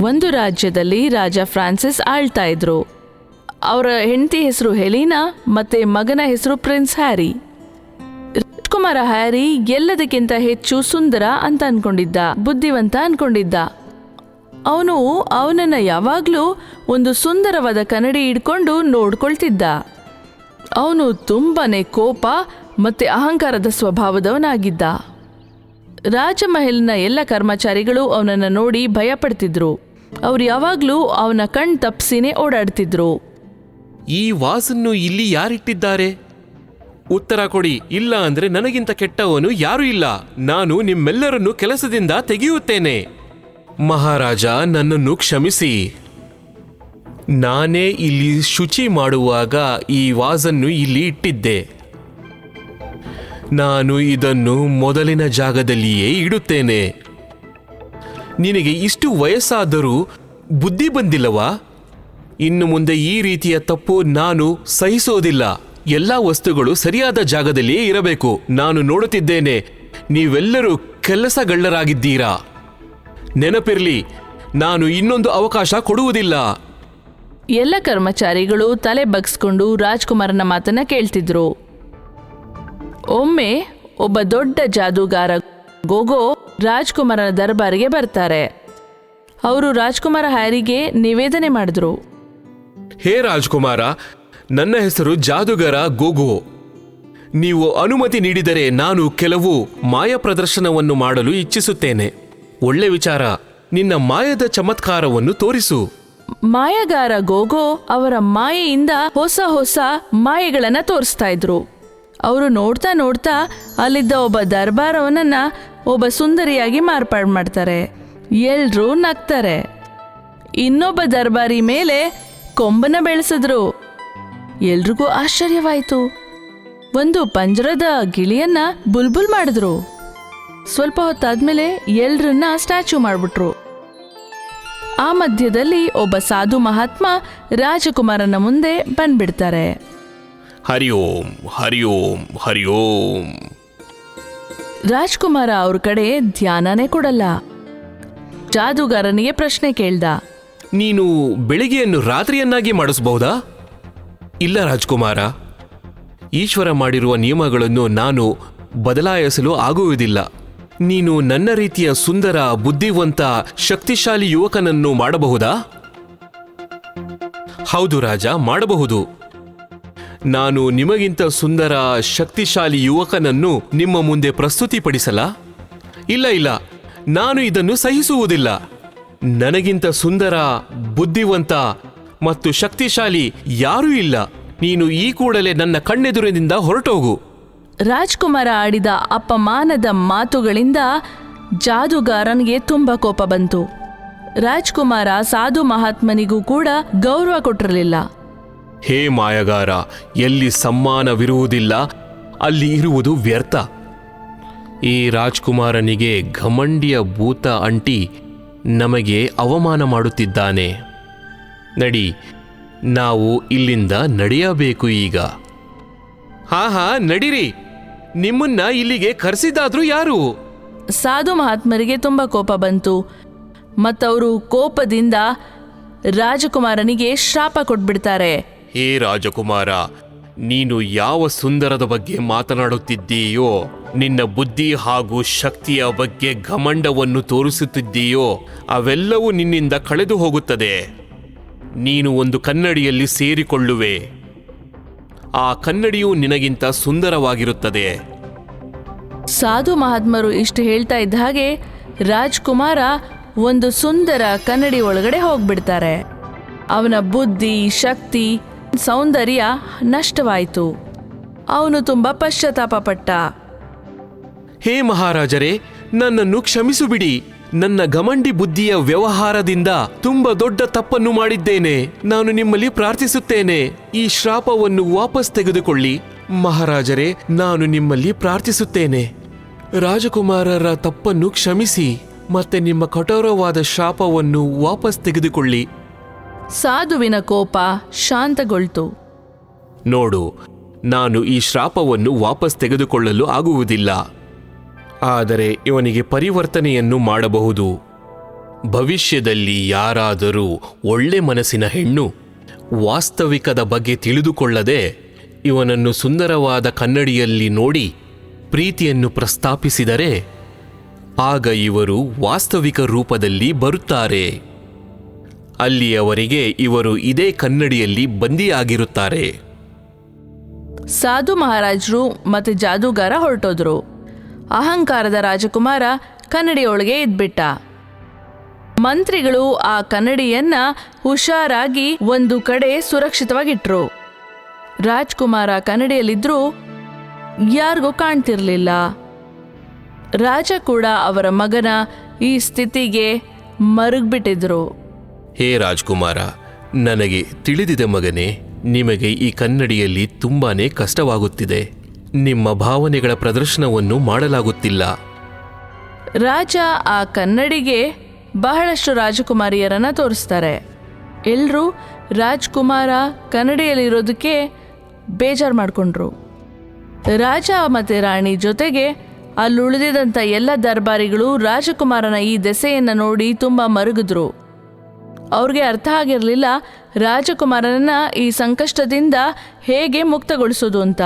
ಒಂದು ರಾಜ್ಯದಲ್ಲಿ ರಾಜ ಫ್ರಾನ್ಸಿಸ್ ಆಳ್ತಾ ಇದ್ರು. ಅವರ ಹೆಂಡತಿ ಹೆಸರು ಹೆಲೀನಾ ಮತ್ತೆ ಮಗನ ಹೆಸರು ಪ್ರಿನ್ಸ್ ಹ್ಯಾರಿ. ರಾಜ್ಕುಮಾರ ಹ್ಯಾರಿ ಎಲ್ಲದಕ್ಕಿಂತ ಹೆಚ್ಚು ಸುಂದರ ಅಂತ ಅನ್ಕೊಂಡಿದ್ದ, ಬುದ್ಧಿವಂತ ಅನ್ಕೊಂಡಿದ್ದ. ಅವನು ಅವನನ್ನ ಯಾವಾಗ್ಲೂ ಒಂದು ಸುಂದರವಾದ ಕನ್ನಡಿ ಇಡ್ಕೊಂಡು ನೋಡ್ಕೊಳ್ತಿದ್ದ. ಅವನು ತುಂಬಾನೇ ಕೋಪ ಮತ್ತೆ ಅಹಂಕಾರದ ಸ್ವಭಾವದವನಾಗಿದ್ದ. ರಾಜಮಹಲ್ನ ಎಲ್ಲ ಕರ್ಮಚಾರಿಗಳು ಅವನನ್ನು ನೋಡಿ ಭಯಪಡ್ತಿದ್ರು. ಅವ್ರು ಯಾವಾಗ್ಲೂ ಅವನ ಕಣ್ ತಪ್ಸಿನೇ ಓಡಾಡ್ತಿದ್ರು. ಈ ವಾಸನ್ನು ಇಲ್ಲಿ ಯಾರಿಟ್ಟಿದ್ದಾರೆ? ಉತ್ತರ ಕೊಡಿ, ಇಲ್ಲ ಅಂದ್ರೆ ನನಗಿಂತ ಕೆಟ್ಟವನು ಯಾರೂ ಇಲ್ಲ. ನಾನು ನಿಮ್ಮೆಲ್ಲರನ್ನು ಕೆಲಸದಿಂದ ತೆಗೆಯುತ್ತೇನೆ. ಮಹಾರಾಜ, ನನ್ನನ್ನು ಕ್ಷಮಿಸಿ. ನಾನೇ ಇಲ್ಲಿ ಶುಚಿ ಮಾಡುವಾಗ ಈ ವಾಸನ್ನು ಇಲ್ಲಿ ಇಟ್ಟಿದ್ದೆ. ನಾನು ಇದನ್ನು ಮೊದಲಿನ ಜಾಗದಲ್ಲಿಯೇ ಇಡುತ್ತೇನೆ. ನಿನಗೆ ಇಷ್ಟು ವಯಸ್ಸಾದರೂ ಬುದ್ಧಿ ಬಂದಿಲ್ಲವಾ? ಇನ್ನು ಮುಂದೆ ಈ ರೀತಿಯ ತಪ್ಪು ನಾನು ಸಹಿಸೋದಿಲ್ಲ. ಎಲ್ಲ ವಸ್ತುಗಳು ಸರಿಯಾದ ಜಾಗದಲ್ಲಿಯೇ ಇರಬೇಕು. ನಾನು ನೋಡುತ್ತಿದ್ದೇನೆ, ನೀವೆಲ್ಲರೂ ಕೆಲಸಗಳ್ಳರಾಗಿದ್ದೀರಾ? ನೆನಪಿರಲಿ, ನಾನು ಇನ್ನೊಂದು ಅವಕಾಶ ಕೊಡುವುದಿಲ್ಲ. ಎಲ್ಲ ಕರ್ಮಚಾರಿಗಳು ತಲೆ ಬಗ್ಸ್ಕೊಂಡು ರಾಜ್ಕುಮಾರನ ಮಾತನ್ನ ಕೇಳ್ತಿದ್ರು. ಒಮ್ಮೆ ಒಬ್ಬ ದೊಡ್ಡ ಜಾದೂಗಾರ ಗೋಗೋ ರಾಜ್ಕುಮಾರನ ದರ್ಬಾರಿಗೆ ಬರ್ತಾರೆ. ಅವರು ರಾಜ್ಕುಮಾರ ಹ್ಯಾರಿಗೆ ನಿವೇದನೆ ಮಾಡಿದ್ರು. ಹೇ ರಾಜ್ಕುಮಾರ ನನ್ನ ಹೆಸರು ಜಾದುಗರ ಗೋಗೋ. ನೀವು ಅನುಮತಿ ನೀಡಿದರೆ ನಾನು ಕೆಲವು ಮಾಯ ಪ್ರದರ್ಶನವನ್ನು ಮಾಡಲು ಇಚ್ಛಿಸುತ್ತೇನೆ. ಒಳ್ಳೆ ವಿಚಾರ ನಿನ್ನ ಮಾಯದ ಚಮತ್ಕಾರವನ್ನು ತೋರಿಸು. ಮಾಯಗಾರ ಗೋಗೋ ಅವರ ಮಾಯೆಯಿಂದ ಹೊಸ ಹೊಸ ಮಾಯೆಗಳನ್ನ ತೋರಿಸ್ತಾ ಇದ್ರು. ಅವರು ನೋಡ್ತಾ ನೋಡ್ತಾ ಅಲ್ಲಿದ್ದ ಒಬ್ಬ ದರ್ಬಾರವನನ್ನ ಒಬ್ಬ ಸುಂದರಿಯಾಗಿ ಮಾರ್ಪಾಡು ಮಾಡ್ತಾರೆ. ಎಲ್ರೂ ನಗ್ತಾರೆ. ಇನ್ನೊಬ್ಬ ದರ್ಬಾರಿ ಮೇಲೆ ಕೊಂಬನ ಬೆಳೆಸಿದ್ರು. ಎಲ್ರಿಗೂ ಆಶ್ಚರ್ಯವಾಯಿತು. ಒಂದು ಪಂಜರದ ಗಿಳಿಯನ್ನ ಬುಲ್ಬುಲ್ ಮಾಡಿದ್ರು. ಸ್ವಲ್ಪ ಹೊತ್ತಾದ್ಮೇಲೆ ಎಲ್ರನ್ನ ಸ್ಟ್ಯಾಚ್ಯೂ ಮಾಡಿಬಿಟ್ರು. ಆ ಮಧ್ಯದಲ್ಲಿ ಒಬ್ಬ ಸಾಧು ಮಹಾತ್ಮ ರಾಜಕುಮಾರನ ಮುಂದೆ ಬಂದ್ಬಿಡ್ತಾರೆ. ಹರಿ ಓಂ ಹರಿ ಓಂ ಹರಿ ಓಂ. ರಾಜ್ಕುಮಾರ ಅವ್ರ ಕಡೆ ಧ್ಯಾನನೇ ಕೊಡಲ್ಲ. ಜಾದುಗಾರನಿಗೆ ಪ್ರಶ್ನೆ ಕೇಳ್ದ. ನೀನು ಬೆಳಿಗ್ಗೆಯನ್ನು ರಾತ್ರಿಯನ್ನಾಗಿ ಮಾಡಿಸಬಹುದಾ? ಇಲ್ಲ ರಾಜ್ಕುಮಾರ. ಈಶ್ವರ ಮಾಡಿರುವ ನಿಯಮಗಳನ್ನು ನಾನು ಬದಲಾಯಿಸಲು ಆಗುವುದಿಲ್ಲ. ನೀನು ನನ್ನ ರೀತಿಯ ಸುಂದರ ಬುದ್ಧಿವಂತ ಶಕ್ತಿಶಾಲಿ ಯುವಕನನ್ನು ಮಾಡಬಹುದಾ? ಹೌದು ರಾಜ ಮಾಡಬಹುದು. ನಾನು ನಿಮಗಿಂತ ಸುಂದರ, ಶಕ್ತಿಶಾಲಿ ಯುವಕನನ್ನು ನಿಮ್ಮ ಮುಂದೆ ಪ್ರಸ್ತುತಿಪಡಿಸಲಾ? ಇಲ್ಲ ಇಲ್ಲ. ನಾನು ಇದನ್ನು ಸಹಿಸುವುದಿಲ್ಲ. ನನಗಿಂತ ಸುಂದರ, ಬುದ್ಧಿವಂತ ಮತ್ತು ಶಕ್ತಿಶಾಲಿ ಯಾರೂ ಇಲ್ಲ. ನೀನು ಈ ಕೂಡಲೇ ನನ್ನ ಕಣ್ಣೆದುರಿನಿಂದ ಹೊರಟೋಗು. ರಾಜ್ಕುಮಾರ ಆಡಿದ ಅಪಮಾನದ ಮಾತುಗಳಿಂದ ಜಾದುಗಾರನಿಗೆ ತುಂಬ ಕೋಪ ಬಂತು. ರಾಜ್ಕುಮಾರ ಸಾಧು ಮಹಾತ್ಮನಿಗೂ ಕೂಡ ಗೌರವ ಕೊಟ್ಟಿರಲಿಲ್ಲ. ಹೇ ಮಾಯಗಾರ, ಎಲ್ಲಿ ಸಮ್ಮಾನವಿರುವುದಿಲ್ಲ, ಅಲ್ಲಿ ಇರುವುದು ವ್ಯರ್ಥ. ಈ ರಾಜ್ಕುಮಾರನಿಗೆ ಘಮಂಡಿಯ ಭೂತ ಅಂಟಿ ನಮಗೆ ಅವಮಾನ ಮಾಡುತ್ತಿದ್ದಾನೆ. ನಡಿ, ನಾವು ಇಲ್ಲಿಂದ ನಡೆಯಬೇಕು ಈಗ. ಹಾ ಹಾ, ನಡಿರಿ. ನಿಮ್ಮನ್ನ ಇಲ್ಲಿಗೆ ಕರೆಸಿದಾದ್ರೂ ಯಾರು? ಸಾಧು ಮಹಾತ್ಮರಿಗೆ ತುಂಬ ಕೋಪ ಬಂತು. ಮತ್ತವರು ಕೋಪದಿಂದ ರಾಜಕುಮಾರನಿಗೆ ಶಾಪ ಕೊಟ್ಬಿಡ್ತಾರೆ. ಹೇ ರಾಜಕುಮಾರ, ನೀನು ಯಾವ ಸುಂದರದ ಬಗ್ಗೆ ಮಾತನಾಡುತ್ತಿದ್ದೀಯೋ, ನಿನ್ನ ಬುದ್ಧಿ ಹಾಗೂ ಶಕ್ತಿಯ ಬಗ್ಗೆ ಘಮಂಡವನ್ನು ತೋರಿಸುತ್ತಿದ್ದೀಯೋ, ಅವೆಲ್ಲವೂ ನಿನ್ನಿಂದ ಕಳೆದು ಹೋಗುತ್ತದೆ. ನೀನು ಒಂದು ಕನ್ನಡಿಯಲ್ಲಿ ಸೇರಿಕೊಳ್ಳುವೆ. ಆ ಕನ್ನಡಿಯು ನಿನಗಿಂತ ಸುಂದರವಾಗಿರುತ್ತದೆ. ಸಾಧು ಮಹಾತ್ಮರು ಇಷ್ಟು ಹೇಳ್ತಾ ಇದ್ದ ಹಾಗೆ ರಾಜ್ಕುಮಾರ ಒಂದು ಸುಂದರ ಕನ್ನಡಿ ಒಳಗಡೆ ಹೋಗ್ಬಿಡ್ತಾರೆ. ಅವನ ಬುದ್ಧಿ, ಶಕ್ತಿ ಸೌಂದರ್ಯ ನಷ್ಟವಾಯಿತು. ಅವನು ತುಂಬ ಪಶ್ಚಾತ್ತಾಪ ಪಟ್ಟ. ಹೇ ಮಹಾರಾಜರೇ, ನನ್ನನ್ನು ಕ್ಷಮಿಸುಬಿಡಿ. ನನ್ನ ಗಮಂಡಿ ಬುದ್ಧಿಯ ವ್ಯವಹಾರದಿಂದ ತುಂಬ ದೊಡ್ಡ ತಪ್ಪನ್ನು ಮಾಡಿದ್ದೇನೆ. ನಾನು ನಿಮ್ಮಲ್ಲಿ ಪ್ರಾರ್ಥಿಸುತ್ತೇನೆ. ಈ ಶ್ರಾಪವನ್ನು ವಾಪಸ್ ತೆಗೆದುಕೊಳ್ಳಿ. ಮಹಾರಾಜರೇ, ನಾನು ನಿಮ್ಮಲ್ಲಿ ಪ್ರಾರ್ಥಿಸುತ್ತೇನೆ. ರಾಜಕುಮಾರರ ತಪ್ಪನ್ನು ಕ್ಷಮಿಸಿ, ಮತ್ತೆ ನಿಮ್ಮ ಕಠೋರವಾದ ಶಾಪವನ್ನು ವಾಪಸ್ ತೆಗೆದುಕೊಳ್ಳಿ. ಸಾಧುವಿನ ಕೋಪ ಶಾಂತಗೊಳ್ತು. ನೋಡು, ನಾನು ಈ ಶ್ರಾಪವನ್ನು ವಾಪಸ್ ತೆಗೆದುಕೊಳ್ಳಲು ಆಗುವುದಿಲ್ಲ. ಆದರೆ ಇವನಿಗೆ ಪರಿವರ್ತನೆಯನ್ನು ಮಾಡಬಹುದು. ಭವಿಷ್ಯದಲ್ಲಿ ಯಾರಾದರೂ ಒಳ್ಳೆ ಮನಸ್ಸಿನ ಹೆಣ್ಣು ವಾಸ್ತವಿಕದ ಬಗ್ಗೆ ತಿಳಿದುಕೊಳ್ಳದೆ ಇವನನ್ನು ಸುಂದರವಾದ ಕನ್ನಡಿಯಲ್ಲಿ ನೋಡಿ ಪ್ರೀತಿಯನ್ನು ಪ್ರಸ್ತಾಪಿಸಿದರೆ, ಆಗ ಇವರು ವಾಸ್ತವಿಕ ರೂಪದಲ್ಲಿ ಬರುತ್ತಾರೆ. ಅಲ್ಲಿಯವರೆಗೆ ಇವರು ಇದೇ ಕನ್ನಡಿಯಲ್ಲಿ ಬಂದಿಯಾಗಿರುತ್ತಾರೆ. ಸಾಧು ಮಹಾರಾಜರು ಮತ್ತು ಜಾದೂಗಾರ ಹೊರಟೋದ್ರು. ಅಹಂಕಾರದ ರಾಜಕುಮಾರ ಕನ್ನಡಿಯೊಳಗೆ ಇದ್ಬಿಟ್ಟ. ಮಂತ್ರಿಗಳು ಆ ಕನ್ನಡಿಯನ್ನ ಹುಷಾರಾಗಿ ಒಂದು ಕಡೆ ಸುರಕ್ಷಿತವಾಗಿಟ್ರು. ರಾಜ್ಕುಮಾರ ಕನ್ನಡಿಯಲ್ಲಿದ್ರೂ ಯಾರಿಗೂ ಕಾಣ್ತಿರ್ಲಿಲ್ಲ. ರಾಜ ಕೂಡ ಅವರ ಮಗನ ಈ ಸ್ಥಿತಿಗೆ ಮರುಗ್ಬಿಟ್ಟಿದ್ರು. ಹೇ ರಾಜ್ಕುಮಾರ, ನನಗೆ ತಿಳಿದಿದೆ ಮಗನೇ, ನಿಮಗೆ ಈ ಕನ್ನಡಿಯಲ್ಲಿ ತುಂಬಾನೇ ಕಷ್ಟವಾಗುತ್ತಿದೆ. ನಿಮ್ಮ ಭಾವನೆಗಳ ಪ್ರದರ್ಶನವನ್ನು ಮಾಡಲಾಗುತ್ತಿಲ್ಲ. ರಾಜ ಆ ಕನ್ನಡಿಗೆ ಬಹಳಷ್ಟು ರಾಜಕುಮಾರಿಯರನ್ನ ತೋರಿಸ್ತಾರೆ. ಎಲ್ಲರೂ ರಾಜ್ಕುಮಾರ ಕನ್ನಡಿಯಲ್ಲಿರೋದಕ್ಕೆ ಬೇಜಾರು ಮಾಡಿಕೊಂಡ್ರು. ರಾಜ ಮತ್ತೆ ರಾಣಿ ಜೊತೆಗೆ ಅಲ್ಲಿ ಉಳಿದಿದಂಥ ಎಲ್ಲ ದರ್ಬಾರಿಗಳು ರಾಜಕುಮಾರನ ಈ ದೆಸೆಯನ್ನು ನೋಡಿ ತುಂಬ ಮರುಗಿದ್ರು. ಅವ್ರಿಗೆ ಅರ್ಥ ಆಗಿರಲಿಲ್ಲ ರಾಜಕುಮಾರನನ್ನ ಈ ಸಂಕಷ್ಟದಿಂದ ಹೇಗೆ ಮುಕ್ತಗೊಳಿಸೋದು ಅಂತ.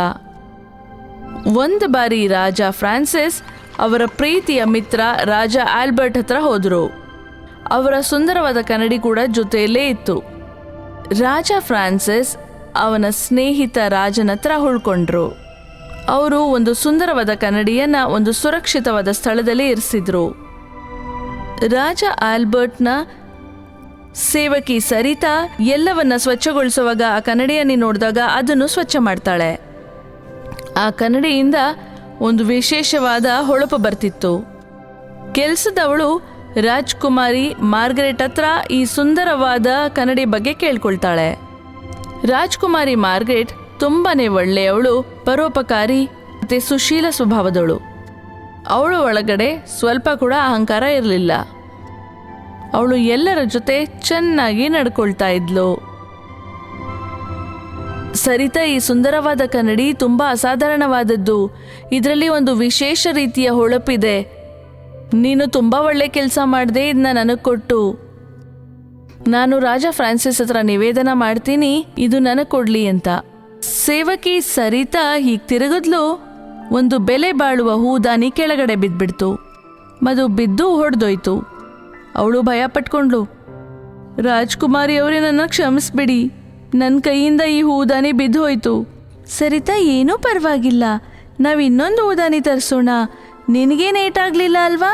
ಒಂದು ಬಾರಿ ರಾಜ ಫ್ರಾನ್ಸಿಸ್ ಅವರ ಪ್ರೀತಿಯ ಮಿತ್ರ ರಾಜ ಆಲ್ಬರ್ಟ್ ಹತ್ರ ಹೋದರು. ಅವರ ಸುಂದರವಾದ ಕನ್ನಡಿ ಕೂಡ ಜೊತೆಯಲ್ಲೇ ಇತ್ತು. ರಾಜ ಫ್ರಾನ್ಸಿಸ್ ಅವನ ಸ್ನೇಹಿತ ರಾಜನ ಹತ್ರ ಉಳ್ಕೊಂಡ್ರು. ಅವರು ಒಂದು ಸುಂದರವಾದ ಕನ್ನಡಿಯನ್ನ ಒಂದು ಸುರಕ್ಷಿತವಾದ ಸ್ಥಳದಲ್ಲಿ ಇರಿಸಿದ್ರು. ರಾಜ ಆಲ್ಬರ್ಟ್ನ ಸೇವಕಿ ಸರಿತಾ ಎಲ್ಲವನ್ನ ಸ್ವಚ್ಛಗೊಳಿಸುವಾಗ ಆ ಕನ್ನಡಿಯನ್ನು ನೋಡಿದಾಗ ಅದನ್ನು ಸ್ವಚ್ಛ ಮಾಡ್ತಾಳೆ. ಆ ಕನ್ನಡಿಯಿಂದ ಒಂದು ವಿಶೇಷವಾದ ಹೊಳಪು ಬರ್ತಿತ್ತು. ಕೆಲಸದವಳು ರಾಜ್ಕುಮಾರಿ ಮಾರ್ಗರೆಟ್ ಹತ್ರ ಈ ಸುಂದರವಾದ ಕನ್ನಡಿ ಬಗ್ಗೆ ಕೇಳ್ಕೊಳ್ತಾಳೆ. ರಾಜ್ಕುಮಾರಿ ಮಾರ್ಗರೆಟ್ ತುಂಬಾನೇ ಒಳ್ಳೆಯವಳು, ಪರೋಪಕಾರಿ ಮತ್ತೆ ಸುಶೀಲ ಸ್ವಭಾವದವಳು. ಅವಳು ಒಳಗಡೆ ಸ್ವಲ್ಪ ಕೂಡ ಅಹಂಕಾರ ಇರಲಿಲ್ಲ. ಅವಳು ಎಲ್ಲರ ಜೊತೆ ಚೆನ್ನಾಗಿ ನಡ್ಕೊಳ್ತಾ ಇದ್ಲು. ಸರಿತಾ, ಈ ಸುಂದರವಾದ ಕನ್ನಡಿ ತುಂಬಾ ಅಸಾಧಾರಣವಾದದ್ದು. ಇದರಲ್ಲಿ ಒಂದು ವಿಶೇಷ ರೀತಿಯ ಹೊಳಪಿದೆ. ನೀನು ತುಂಬಾ ಒಳ್ಳೆ ಕೆಲಸ ಮಾಡಿದೆ ಇದನ್ನ ನನಗೆ ಕೊಟ್ಟು. ನಾನು ರಾಜ ಫ್ರಾನ್ಸಿಸ್ ಹತ್ರ ನಿವೇದನ ಮಾಡ್ತೀನಿ, ಇದು ನನಗೆ ಕೊಡ್ಲಿ ಅಂತ. ಸೇವಕಿ ಸರಿತಾ ಹೀಗೆ ತಿರುಗಿದ್ಲು. ಒಂದು ಬೆಲೆ ಬಾಳುವ ಹೂದಾನಿ ಕೆಳಗಡೆ ಬಿದ್ಬಿಡ್ತು. ಮದು ಬಿದ್ದು ಹೊಡೆದೋಯ್ತು. ಅವಳು ಭಯ ಪಟ್ಕೊಂಡ್ಳು ರಾಜ್ಕುಮಾರಿ ಅವರೇ ನನ್ನ ಕ್ಷಮಿಸ್ಬಿಡಿ. ನನ್ನ ಕೈಯಿಂದ ಈ ಹೂದಾನಿ ಬಿದ್ದು ಹೋಯ್ತು ಸರಿತಾ, ಏನೂ ಪರವಾಗಿಲ್ಲ. ನಾವು ಇನ್ನೊಂದು ಹೂದಾನಿ ತರಿಸೋಣ. ನಿನಗೇನೇಟಾಗ್ಲಿಲ್ಲ ಅಲ್ವಾ?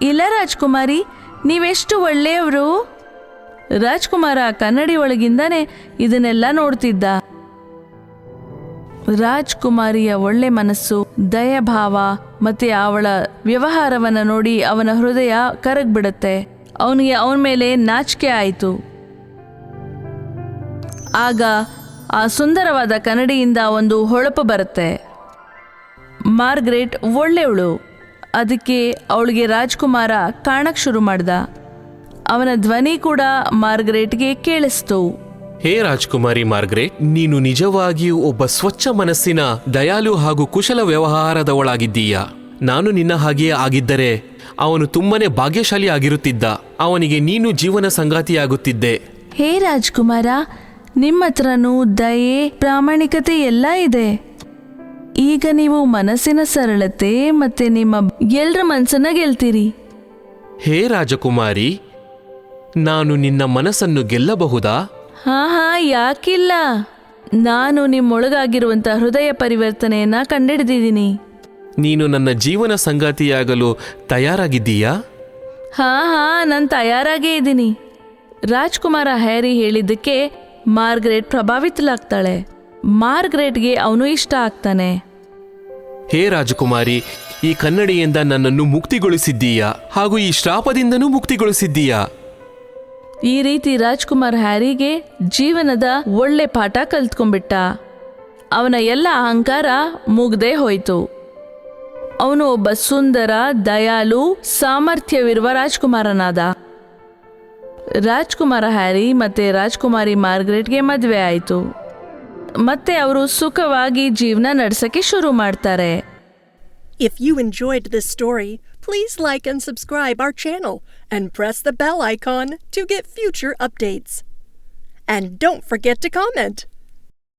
ಇಲ್ಲ ರಾಜ್ಕುಮಾರಿ, ನೀವೆಷ್ಟು ಒಳ್ಳೆಯವರು? ರಾಜ್ಕುಮಾರ ಕನ್ನಡಿ ಒಳಗಿಂದಾನೆ ಇದನ್ನೆಲ್ಲ ನೋಡ್ತಿದ್ದ. ರಾಜ್ಕುಮಾರಿಯ ಒಳ್ಳೆ ಮನಸ್ಸು, ದಯಭಾವ ಮತ್ತೆ ಅವಳ ವ್ಯವಹಾರವನ್ನ ನೋಡಿ ಅವನ ಹೃದಯ ಕರಗ್ಬಿಡುತ್ತೆ. ಅವನಿಗೆ ಅವನ ಮೇಲೆ ನಾಚಿಕೆ ಆಯಿತು. ಆಗ ಆ ಸುಂದರವಾದ ಕನ್ನಡಿಯಿಂದ ಒಂದು ಹೊಳಪು ಬರುತ್ತೆ. ಮಾರ್ಗ್ರೆಟ್ ಒಳ್ಳೆಯವಳು. ಅದಕ್ಕೆ ಅವಳಿಗೆ ರಾಜ್ಕುಮಾರ ಕಾಣಕ್ಕೆ ಶುರು ಮಾಡ್ದ. ಅವನ ಧ್ವನಿ ಕೂಡ ಮಾರ್ಗ್ರೇಟ್ಗೆ ಕೇಳಿಸ್ತು. ಹೇ ರಾಜ್ಕುಮಾರಿ ಮಾರ್ಗ್ರೆಟ್ ನೀನು ನಿಜವಾಗಿಯೂ ಒಬ್ಬ ಸ್ವಚ್ಛ ಮನಸ್ಸಿನ ದಯಾಲು ಹಾಗೂ ಕುಶಲ ವ್ಯವಹಾರದವಳಾಗಿದ್ದೀಯ ನಾನು ನಿನ್ನ ಹಾಗೆಯೇ ಆಗಿದ್ದರೆ ಅವನು ತುಂಬನೇ ಭಾಗ್ಯಶಾಲಿ ಆಗಿರುತ್ತಿದ್ದ. ಅವನಿಗೆ ನೀನು ಜೀವನ ಸಂಗಾತಿಯಾಗುತ್ತಿದ್ದೆ. ಹೇ ರಾಜ್ಕುಮಾರ ನಿಮ್ಮ ಹತ್ರನೂ ದಯೆ ಪ್ರಾಮಾಣಿಕತೆ ಎಲ್ಲ ಇದೆ. ಈಗ ನೀವು ಮನಸ್ಸಿನ ಸರಳತೆ ಮತ್ತೆ ನಿಮ್ಮ ಎಲ್ರ ಮನಸ್ಸನ್ನ ಗೆಲ್ತೀರಿ. ಹೇ ರಾಜಕುಮಾರಿ ನಾನು ನಿನ್ನ ಮನಸ್ಸನ್ನು ಗೆಲ್ಲಬಹುದಾ? ಹಾ ಹಾ ಯಾಕಿಲ್ಲ. ನಾನು ನಿಮ್ಮೊಳಗಾಗಿರುವಂಥ ಹೃದಯ ಪರಿವರ್ತನೆಯನ್ನ ಕಂಡಿಡಿದಿದ್ದೀನಿ. ನೀನು ನನ್ನ ಜೀವನ ಸಂಗಾತಿಯಾಗಲು ತಯಾರಾಗಿದ್ದೀಯಾ? ಹಾ ಹಾ ನಾನು ತಯಾರಾಗೇ ಇದ್ದೀನಿ. ರಾಜ್ಕುಮಾರ ಹ್ಯಾರಿ ಹೇಳಿದ್ದಕ್ಕೆ ಮಾರ್ಗ್ರೆಟ್ ಪ್ರಭಾವಿತಲಾಗ್ತಾಳೆ ಮಾರ್ಗ್ರೆಟ್ಗೆ ಅವನು ಇಷ್ಟ ಆಗ್ತಾನೆ. ಹೇ ರಾಜಕುಮಾರಿ ಈ ಕನ್ನಡಿಯಿಂದ ನನ್ನನ್ನು ಮುಕ್ತಿಗೊಳಿಸಿದ್ದೀಯಾ? ಹಾಗೂ ಈ ಶ್ರಾಪದಿಂದನೂ ಮುಕ್ತಿಗೊಳಿಸಿದ್ದೀಯಾ? ಈ ರೀತಿ ರಾಜ್ಕುಮಾರ್ ಹ್ಯಾರಿಗೆ ಜೀವನದ ಒಳ್ಳೆ ಪಾಠ ಕಲ್ತ್ಕೊಂಡ್ಬಿಟ್ಟ. ಅವನ ಎಲ್ಲ ಅಹಂಕಾರ ಮುಗ್ದೇ ಹೋಯ್ತು. ಅವನು ಒಬ್ಬ ಸುಂದರ ದಯಾಲು ಸಾಮರ್ಥ್ಯವಿರುವ ರಾಜ್ಕುಮಾರನಾದ. ರಾಜ್ಕುಮಾರ ಹ್ಯಾರಿ ಮತ್ತೆ ರಾಜ್ಕುಮಾರಿ ಮಾರ್ಗ್ರೆಟ್ಗೆ ಮದುವೆ ಆಯಿತು. ಮತ್ತೆ ಅವರು ಸುಖವಾಗಿ ಜೀವನ ನಡೆಸಕ್ಕೆ ಶುರು ಮಾಡ್ತಾರೆ. If you enjoyed this story, please like and subscribe our channel and press the bell icon to get future updates. And don't forget to comment.